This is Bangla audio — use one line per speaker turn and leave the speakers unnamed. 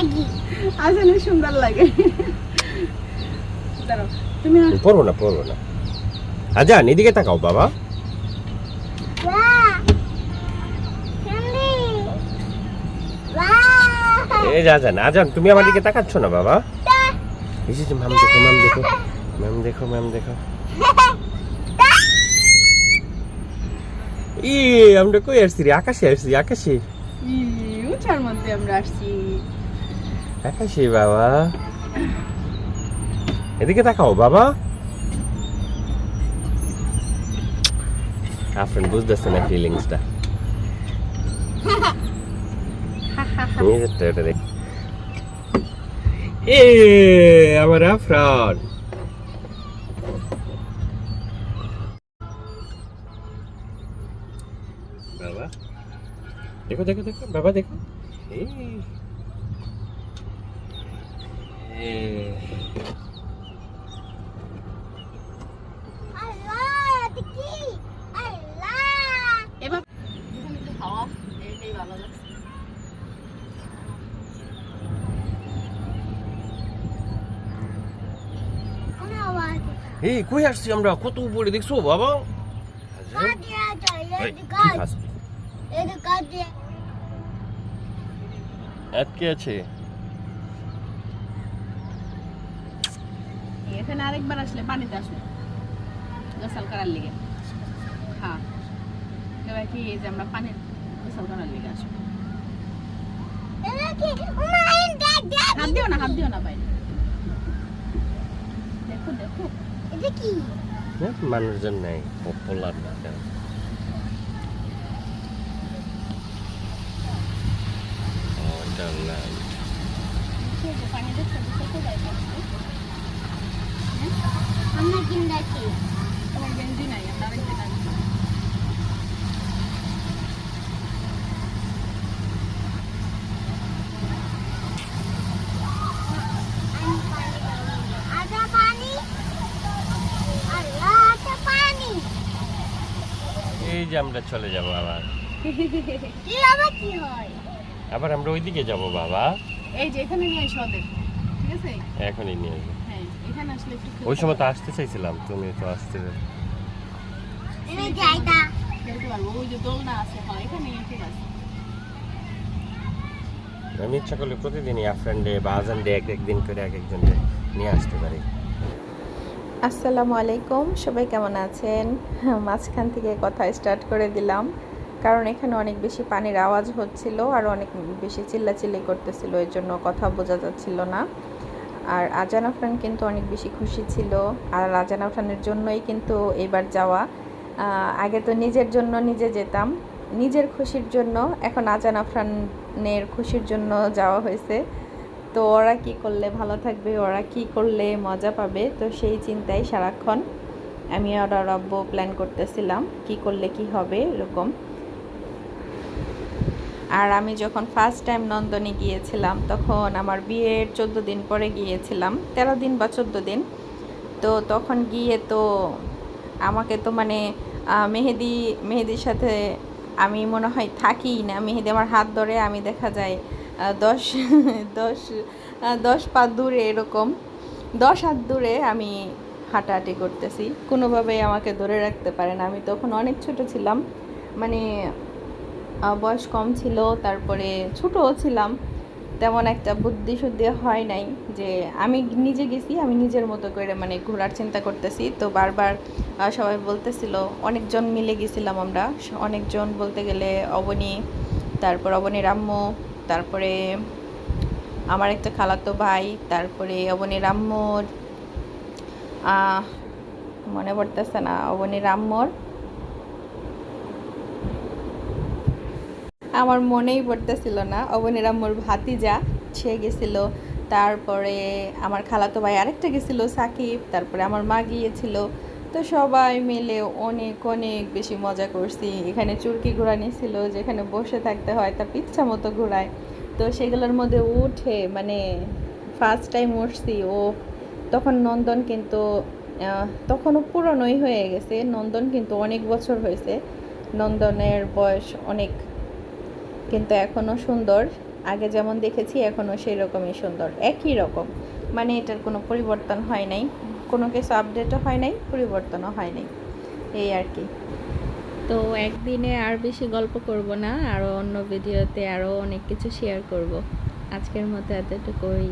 লাগি।
আসলে সুন্দর লাগে। দাঁড়াও তুমি
পড়ব না পড়ব না। আজান এদিকে তাকাও বাবা। এই আজান আজান তুমি আমার দিকে তাকাচ্ছ না বাবা? এই যে ম্যাম দেখো ম্যাম দেখো ম্যাম দেখো ম্যাম দেখো। ই আমরা কই আসছি রে? আকাশে আসছি আকাশে।
ই, উঁচার মধ্যে আমরা আসছি।
আকাশে বাবা। এদিকে তাকাও, বাবা। আফরেন বুঝতেছে না ফিলিংসটা এ, আমার আফরান। বাবা। দেখো দেখো দেখো, বাবা, দেখো। এই এ,
আল্লাহ এটা কি আল্লাহ
এবার এখানে একটু হাওয়া এটাই ভালো লাগছে
কোন আওয়াজ
এই কই আসছি আমরা? কত উপরে দেখছ বাবা? আটকে আছে।
এখানে আরেকবার আসলে পানিতে আসবে। গোসল করার লিগে। হ্যাঁ। এবার কি এই যে আমরা পানির গোসল করার লিগে আসব। হাত দিও না হাত দিও না বাইরে দেখো দেখো।
এটা কি?
মানুষজন নাই পপুলার না কেন? Wonderland.
এই যে
আমরা কিন দেখি
তোমার গেঞ্জি নাই আমরা আরেকদিন আসব
আটা পানি আল্লাহ আটা পানি
এই যে আমরা চলে যাব আবার।
কি আবার কি হয়
আবার আমরা ওইদিকে যাব বাবা।
এই যে এখানে নিয়ে এসো ঠিক আছে?
এখনই নিয়ে যাব
হ্যাঁ এখানে আসলে একটু
ওই সময় তো আসতে চাইছিলাম তুমি তো আসতে
আমি
হ্যাঁ
আমি ইচ্ছা করলে প্রতিদিনই আফ্রেন্ডে বা আজানডে এক একদিন করে এক একজন নিয়ে আসতে পারি।
আসসালামু আলাইকুম সবাই কেমন আছেন? মাঝখান থেকে কথা স্টার্ট করে দিলাম কারণ এখানে অনেক বেশি পানির আওয়াজ হচ্ছিল আর অনেক বেশি চিল্লাচিল্লি করতেছিল এর জন্য কথা বোঝা যাচ্ছিল না। আর আজান আফরান কিন্তু অনেক বেশি খুশি ছিল। আর আজান আফরানের জন্যই কিন্তু এবার যাওয়া। আগে তো নিজের জন্য নিজে যেতাম। নিজের খুশির জন্য এখন আজান আফরানের খুশির জন্য যাওয়া হয়েছে। তো ওরা কি করলে ভালো থাকবে, ওরা কি করলে মজা পাবে? তো সেই চিন্তায় সারাক্ষণ আমি ওরা আব্বু প্ল্যান করতেছিলাম। কি করলে কি হবে, এরকম। আর আমি যখন ফার্স্ট টাইম নন্দনে গিয়েছিলাম, তখন আমার বিয়ের চোদ্দ দিন পরে গিয়েছিলাম, তেরো দিন বা চোদ্দ দিন। তো তখন গিয়ে তো আমাকে তো মানে মেহেদি, মেহেদির সাথে আমি মনে হয় থাকি না, মেহেদি আমার হাত ধরে, আমি দেখা যায় দশ দশ দশ পা দূরে এরকম, দশ হাত দূরে আমি হাঁটাহাঁটি করতেছি। কোনোভাবেই আমাকে ধরে রাখতে পারে না। আমি তখন অনেক ছোট ছিলাম মানে বয়স কম ছিল, তারপরে ছোটও ছিলাম। তেমন একটা বুদ্ধি শুদ্ধি হয় নাই যে আমি নিজে গেছি, আমি নিজের মতো করে মানে ঘোরার চিন্তা করতেছি। তো বারবার সবাই বলতেছিল, অনেকজন মিলে গেছিলাম আমরা। অনেকজন বলতে গেলে অবনী, তারপর অবনীর আম্মু তারপরে আমার একটা খালাতো ভাই, তারপরে অবনীর আম্মুর মনে পড়তেছে না অবনীর আম্মুর আমার মনেই পড়তেছিল না। অবনীর আম্মুর ভাতিজা, সে গেছিল। তারপরে আমার খালাতো ভাই আরেকটা গেছিল, সাকিব। তারপরে আমার মা গিয়েছিল। তো সবাই মিলে অনেক অনেক বেশি মজা করছি। এখানে চুরকি ঘোরানি ছিল যেখানে বসে থাকতে হয়, তার ইচ্ছা মতো ঘোরায় তো সেগুলোর মধ্যে উঠে মানে ফার্স্ট টাইম উঠছি। ও তখন নন্দন কিন্তু তখনও পুরনোই হয়ে গেছে। নন্দন কিন্তু অনেক বছর হয়েছে। নন্দনের বয়স অনেক কিন্তু এখনও সুন্দর। আগে যেমন দেখেছি এখনও সেই রকমই সুন্দর। একই রকম। মানে এটার কোনো পরিবর্তন হয় নাই। কোনো কিছু আপডেটও হয় নাই, পরিবর্তনও হয় নাই। এই আর কি। তো একদিনে আর বেশি গল্প করব না, আরও অন্য ভিডিওতে আরও অনেক কিছু শেয়ার করব। আজকের মতো এতটুকুই।